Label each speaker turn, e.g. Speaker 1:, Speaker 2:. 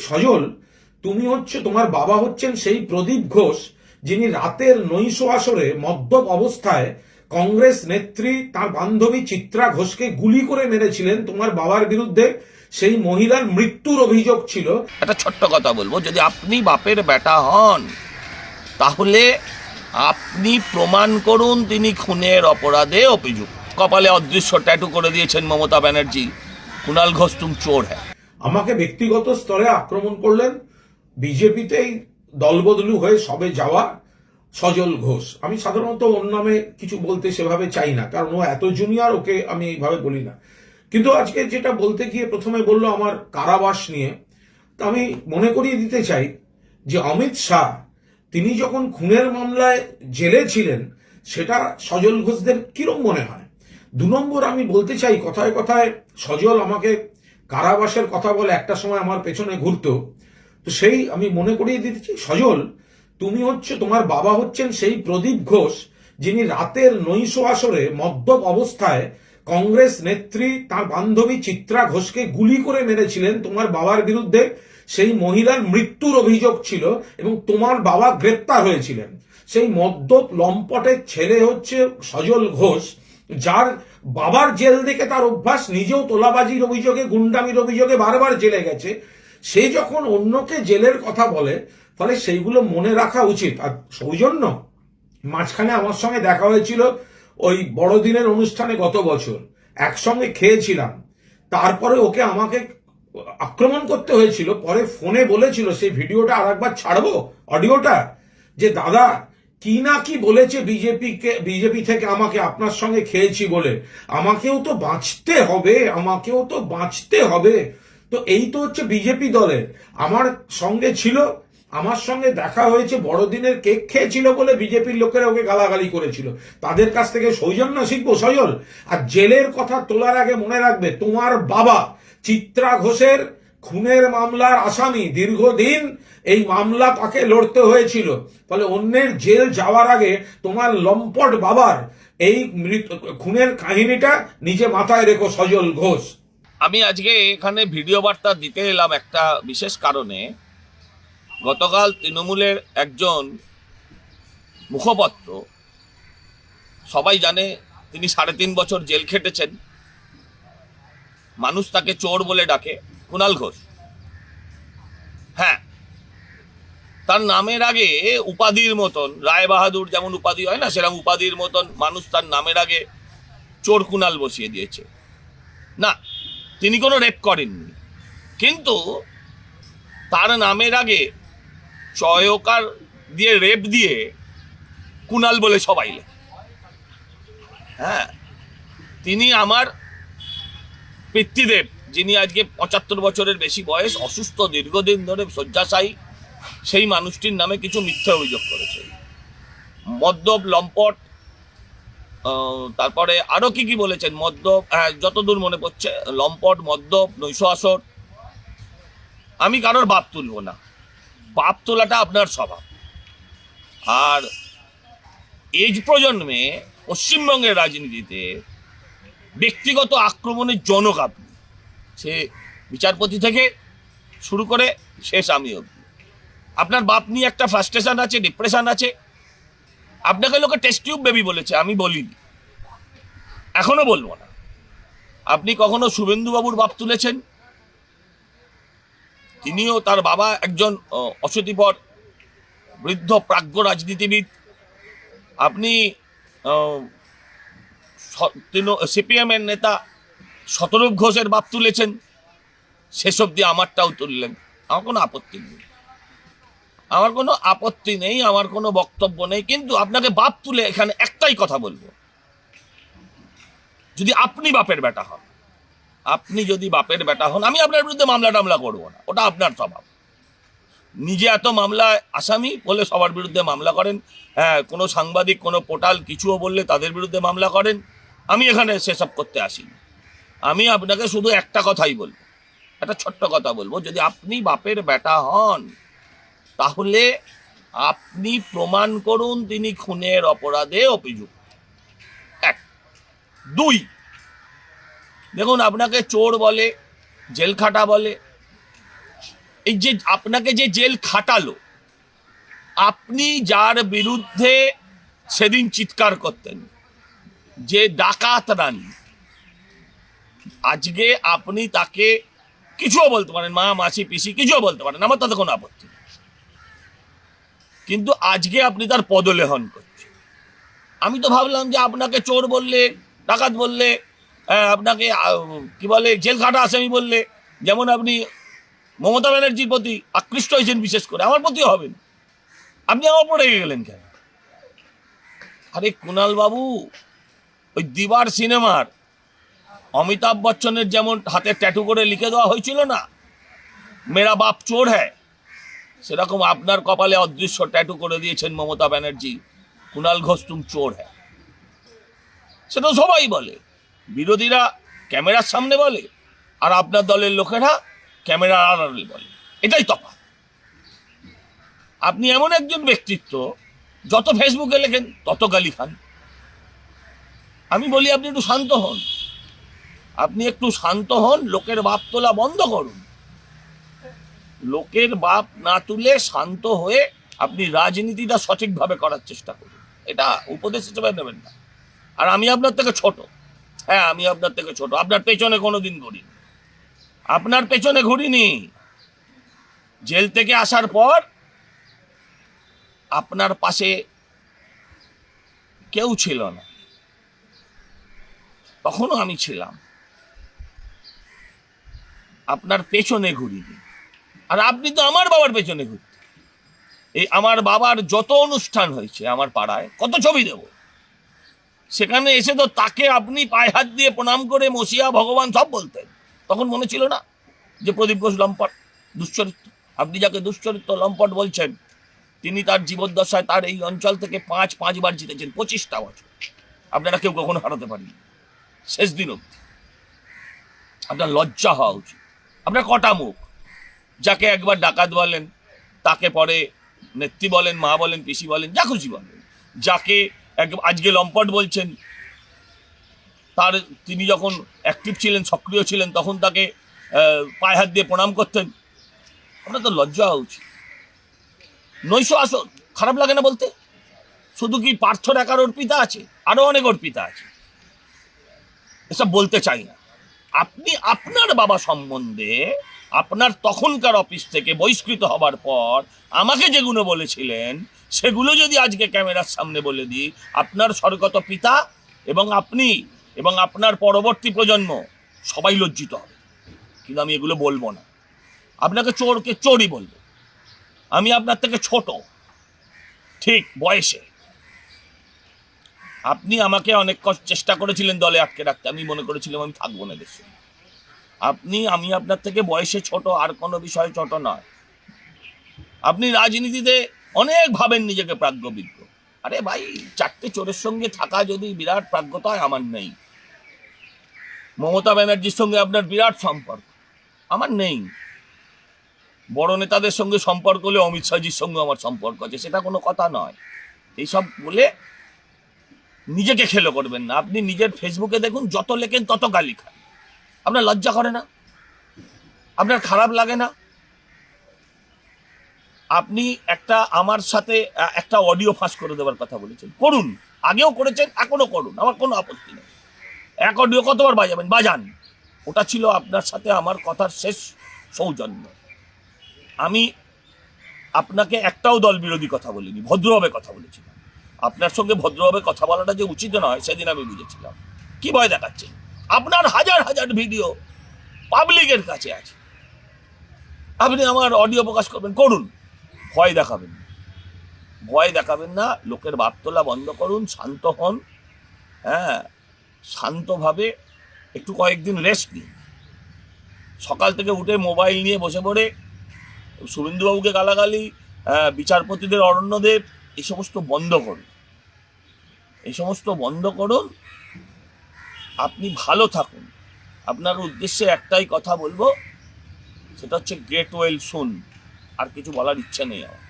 Speaker 1: সজল, তুমি হচ্ছে, তোমার বাবা হচ্ছেন সেই প্রদীপ ঘোষ, যিনি রাতের নৈশ আসরে মদ্যপ অবস্থায় কংগ্রেস নেত্রী, তার বান্ধবী চিত্রা ঘোষকে গুলি করে মেরেছিলেন। তোমার বাবার বিরুদ্ধে সেই মহিলার মৃত্যুর অভিযোগ ছিল।
Speaker 2: একটা ছোট্ট কথা বলব, যদি আপনি বাপের বেটা হন, তাহলে আপনি প্রমাণ করুন তিনি খুনের অপরাধে অভিযুক্ত। কপালে অদৃশ্য ট্যাটু করে দিয়েছেন মমতা ব্যানার্জি। কুণাল ঘোষ, তুম চোর হ্যাঁ।
Speaker 1: আমাকে ব্যক্তিগত স্তরে আক্রমণ করলেন। বিজেপিতেই দলবদলু হয়ে সবে যাওয়া সজল ঘোষ। আমি সাধারণত ওর নামে কিছু বলতে সেভাবে চাই না, কারণ ও এত জুনিয়র ওকে আমি এইভাবে বলি না। কিন্তু আজকে যেটা বলতে গিয়ে প্রথমে বলল আমার কারাবাস নিয়ে, তা আমি মনে করিয়ে দিতে চাই যে অমিত শাহ, তিনি যখন খুনের মামলায় জেলে ছিলেন, সেটা সজল ঘোষদের কিরম মনে হয়? দু নম্বর আমি বলতে চাই, কথায় কথায় সজল আমাকে কারাবাসের কথা বলে একটা সময় আমার পেছনে ঘুরতো, তো সেই আমি মনে করিয়ে দিতে চাই, সজল, তুমি হচ্ছে তোমার বাবা হচ্ছেন সেই প্রদীপ ঘোষ, যিনি রাতের নৈশ আসরে মদ্যপ অবস্থায় কংগ্রেস নেত্রী তার বান্ধবী চিত্রা ঘোষকে গুলি করে মেরেছিলেন। তোমার বাবার বিরুদ্ধে সেই মহিলার মৃত্যুর অভিযোগ ছিল এবং তোমার বাবা গ্রেপ্তার হয়েছিলেন। সেই মদ্যপ লম্পটের ছেলে হচ্ছে সজল ঘোষ, যার বাবার জেল দেখে তার অভ্যাস, নিজেও তোলাবাজির অভিযোগে, গুন্ডামির অভিযোগে বারবার জেলে গেছে। সে যখন অন্যকে জেলের কথা বলে ফলে সেইগুলো মনে রাখা উচিত। আর সৌজন্য, মাঝখানে আমার সঙ্গে দেখা হয়েছিল ওই বড়দিনের অনুষ্ঠানে গত বছর। একসঙ্গে খেয়েছিলাম। তারপরে ওকে আমাকে আক্রমণ করতে হয়েছিল। পরে ফোনে বলেছিল, সেই ভিডিওটা আর একবার ছাড়বো, অডিওটা? যে, দাদা কি না কি বলেছে বিজেপিকে বিজেপি থেকে আমাকে, আপনার সঙ্গে খেয়েছি বলে। আমাকেও তো বাঁচতে হবে, আমাকেও তো বাঁচতে হবে। তো এই তো হচ্ছে বিজেপি দলের। আমার সঙ্গে ছিল, আমার সঙ্গে দেখা হয়েছে, বড়দিনের কেক খেয়েছিল বলে বিজেপির লোকেরা ওকে গালাগালি করেছিল। তাদের কাছ থেকে সৌজন্য শিখব, সজল। আর জেলের কথা তোলার আগে মনে রাখবে, তোমার বাবা চিত্রা ঘোষের খুনের মামলার আসামি দীর্ঘদিন এই মামলা তাকে লড়তে হয়েছিল। ফলে অন্যের জেল যাওয়ার আগে তোমার লম্পট বাবার এই খুনের কাহিনীটা নিজে মাথায় রেখো সজল ঘোষ।
Speaker 2: আমি আজকে এখানে ভিডিও বার্তা দিতে এলাম একটা বিশেষ কারণে। গতকাল তৃণমূলের একজন মুখপত্র, সবাই জানে তিনি সাড়ে তিন বছর জেল খেটেছেন। মানুষ তাকে চোর বলে ডাকে। কুণাল ঘোষ। হ্যাঁ তার নামের আগে উপাধির মতন, রায় বাহাদুর যেমন উপাধি হয় না, সেরকম উপাধির মতন মানুষ তার নামের আগে চোর কুণাল বসিয়ে দিয়েছে। না, তিনি কোনো রেপ করেননি। কিন্তু তার নামের আগে চয়কার দিয়ে রেপ দিয়ে কুনাল বলে সবাই হ্যাঁ তিনি আমার পিতৃদেব। যিনি আজকে পঁচাত্তর বছরের বেশি বয়স, অসুস্থ, দীর্ঘদিন ধরে শয্যাশায়ী, সেই মানুষটির নামে কিছু মিথ্যা অভিযোগ করেছে। মদ্যপ, লম্পট তারপরে আরও কি কি বলেছেন? মদ্যপ হ্যাঁ যতদূর মনে পড়ছে, লম্পট, মদ্যপ নৈশ আসর আমি কারোর বাপ তুলবো না। বাপ তোলাটা আপনার স্বভাব। আর এজ প্রজন্মে পশ্চিমবঙ্গের রাজনীতিতে ব্যক্তিগত আক্রমণের জনক আপনি। সে বিচারপতি থেকে শুরু করে শেষ আমি অবধি। আপনার বাপ নিয়ে একটা ফ্রাস্ট্রেশন আছে ডিপ্রেশন আছে। আপনাকে লোকে টেস্ট টিউব বেবি বলেছে আমি বলিনি। এখনও বলব না। আপনি কখনো শুভেন্দুবাবুর বাপ তুলেছেন? তিনিও তার বাবা একজন আহ, অশীতিপর বৃদ্ধ প্রাজ্ঞ রাজনীতিবিদ। আপনি সিপিএমের নেতা শতরূপ ঘোষের বাপ তুলেছেন। শেষ অব্দি আমারটাও তুললেন। আমার কোনো আপত্তি নেই। আমার কোনো আপত্তি নেই, আমার কোনো বক্তব্য নেই। কিন্তু আপনাকে বাপ তুলে এখানে একটাই কথা বলব। যদি আপনি বাপের বেটা হন, আপনি যদি বাপের বেটা হন, আমি আপনার বিরুদ্ধে মামলা টামলা করব না। ওটা আপনার স্বভাব। নিজে এত মামলায় আসামি বলে সবার বিরুদ্ধে মামলা করেন। হ্যাঁ কোনো সাংবাদিক, কোনো পোর্টাল, কিছুও বললে তাদের বিরুদ্ধে মামলা করেন। আমি এখানে সেসব করতে আসিনি। আমি আপনাকে শুধু একটা কথাই বলব। একটা ছোট্ট কথা বলব। যদি আপনি বাপের বেটা হন, তাহলে আপনি প্রমাণ করুন তিনি খুনের অপরাধে অভিযুক্ত। এক। দুই। দেখুন, আপনাকে চোর বলে, জেল খাটা বলে। এই যে আপনাকে যে জেল খাটালো, আপনি যার বিরুদ্ধে সেদিন চিৎকার করতেন, যে ডাকাত রানী আজকে আপনি তাকে কিছুও বলতে পারেন, মা, মাসি, পিসি, কিছুও বলতে পারেন, আমার তাতে কোনো আপত্তি। কিন্তু আজকে আপনি তার পদলেহন করছেন। আমি তো ভাবলাম যে আপনাকে চোর বললে, ডাকাত বললে আপনাকে কি বলে, জেল খাটা আসামি বললে, যেমন আপনি মমতা ব্যানার্জির প্রতি আকৃষ্ট হয়েছেন বিশেষ করে, আমার প্রতিও হবেন। আপনি আমার পড়ে গেলেন কেন? আরে কুণাল বাবু, ওই দিবার সিনেমার অমিতাভ বচ্চনের যেমন হাতে ট্যাটু করে লিখে দেওয়া হয়েছিল না, মেরা বাপ চোর হ্যায়, সেরকম আপনার কপালে অদৃশ্য ট্যাটু করে দিয়েছেন মমতা ব্যানার্জি, কুণাল ঘোষ তুম চোর হ্যায়। সেটা সবাই বলে, বিরোধীরা ক্যামেরার সামনে বলে, আর আপনার দলের লোকেরা ক্যামেরার আড়ালে বলে, এটাই তফাৎ। আপনি এমন একজন ব্যক্তিত্ব, যত ফেসবুকে লেখেন তত গালি খান। আমি বলি আপনি একটু শান্ত হন। আপনি একটু শান্ত হন, লোকের বাপ তোলা বন্ধ করুন। লোকের বাপ না তুলে শান্ত হয়ে আপনি রাজনীতিটা সঠিকভাবে করার চেষ্টা করুন। এটা উপদেশ হিসেবে নেবেন না। আর আমি আপনার থেকে ছোট। হ্যাঁ আমি আপনার থেকে ছোট। আপনার পেছনে কোনো দিন ঘুরিনি। আপনার পেছনে ঘুরিনি। জেল থেকে আসার পর আপনার পাশে কেউ ছিল না। তখনও আমি ছিলাম। আপনার পেছনে ঘুরিনি। আর আপনি তো আমার বাবার পেছনে ঘুরতেন এই আমার বাবার যত অনুষ্ঠান হয়েছে আমার পাড়ায়, কত ছবি দেব। সেখানে এসে তো তাকে আপনি পায়ে হাত দিয়ে প্রণাম করে মসিয়া, ভগবান সব বলতেন। তখন মনে ছিল না যে প্রদীপ ঘোষ লম্পট, দুশ্চরিত্র। আপনি যাকে দুশ্চরিত্র লম্পট বলছেন, তিনি তার জীবদ্দশায় তার এই অঞ্চল থেকে পাঁচ, পাঁচবার জিতেছেন, পঁচিশটা বছর। আপনারা কেউ কখনো হারাতে পারেন শেষ দিন অব্দি আপনার লজ্জা হওয়া উচিত। আপনার কটা মুখ? যাকে একবার ডাকাত বলেন, তাকে পরে নেত্রী বলেন, মা বলেন, পিসি বলেন, যা খুশি বলেন। যাকে এক- আজকে লম্পট বলছেন, তার তিনি যখন অ্যাক্টিভ ছিলেন, সক্রিয় ছিলেন, তখন তাকে পায়ে হাত দিয়ে প্রণাম করতেন। আপনার তো লজ্জা হওয়া উচিত। নৈশ আসো খারাপ লাগে না বলতে? শুধু কি পার্থ একার অর্পিতা আছে? আরও অনেক অর্পিতা আছে। এসব বলতে চাই না। আপনি আপনার বাবা সম্বন্ধে আপনার তখনকার অফিস থেকে বহিষ্কৃত হবার পর আমাকে যেগুলো বলেছিলেন, সেগুলো যদি আজকে ক্যামেরার সামনে বলে দিই, আপনার স্বর্গত পিতা এবং আপনি এবং আপনার পরবর্তী প্রজন্ম সবাই লজ্জিত হবে। কিন্তু আমি এগুলো বলব না। আপনাকে চোরকে চোরই বলব। আমি আপনার থেকে ছোট। ঠিক বয়সে। আপনি আমাকে অনেক চেষ্টা করেছিলেন দলে আটকে রাখতে। আমি মনে করেছিলাম আমি থাকব না দেশে। আপনি, আমি আপনার থেকে বয়সে ছোট, আর কোনো বিষয়ে ছোট নয়। আপনি রাজনীতিতে অনেক ভাবেন নিজেকে প্রাজ্ঞবিজ্ঞ। আরে ভাই, চারটে চোরের সঙ্গে থাকা যদি বিরাট প্রাজ্ঞতা হয়, আমার নেই। মমতা ব্যানার্জির সঙ্গে আপনার বিরাট সম্পর্ক, আমার নেই। বড় নেতাদের সঙ্গে সম্পর্ক হলে অমিত শাহজির সঙ্গে আমার সম্পর্ক আছে, সেটা কোনো কথা নয়। এইসব বলে নিজেকে খেলো করবেন না। আপনি নিজের ফেসবুকে দেখুন, যত লেখেন তত গালি খান। আপনার লজ্জা করে না? আপনার খারাপ লাগে না? আপনি একটা আমার সাথে একটা অডিও ফাঁস করে দেওয়ার কথা বলেছেন। করুন। আগেও করেছেন এখনও করুন। আমার কোনো আপত্তি নেই। এক অডিও কতবার বাজাবেন? বাজান। ওটা ছিল আপনার সাথে আমার কথার শেষ সৌজন্য। আমি আপনাকে একটাও দল বিরোধী কথা বলিনি, ভদ্রভাবে কথা বলেছিলাম। আপনার সঙ্গে ভদ্রভাবে কথা বলাটা যে উচিত নয়, সেদিন আমি বুঝেছিলাম। কি ভয় দেখাচ্ছে? আপনার হাজার হাজার ভিডিও পাবলিকের কাছে আছে। আপনি আমার অডিও প্রকাশ করবেন, করুন। ভয় দেখাবেন ভয় দেখাবেন না, লোকের বাপ তোলা বন্ধ করুন, শান্ত হন। হ্যাঁ শান্তভাবে একটু কয়েকদিন রেস্ট নিন। সকাল থেকে উঠে মোবাইল নিয়ে বসে পড়ে শুভেন্দুবাবুকে গালাগালি বিচারপতিদের অরণ্যদেব এই সমস্ত বন্ধ করুন। এই সমস্ত বন্ধ করুন। আপনি ভালো থাকুন। আপনার উদ্দেশ্যে একটাই কথা বলব, সেটা হচ্ছে গ্রেট ওয়েল শুন আর কিছু বলার ইচ্ছে নেই আমার।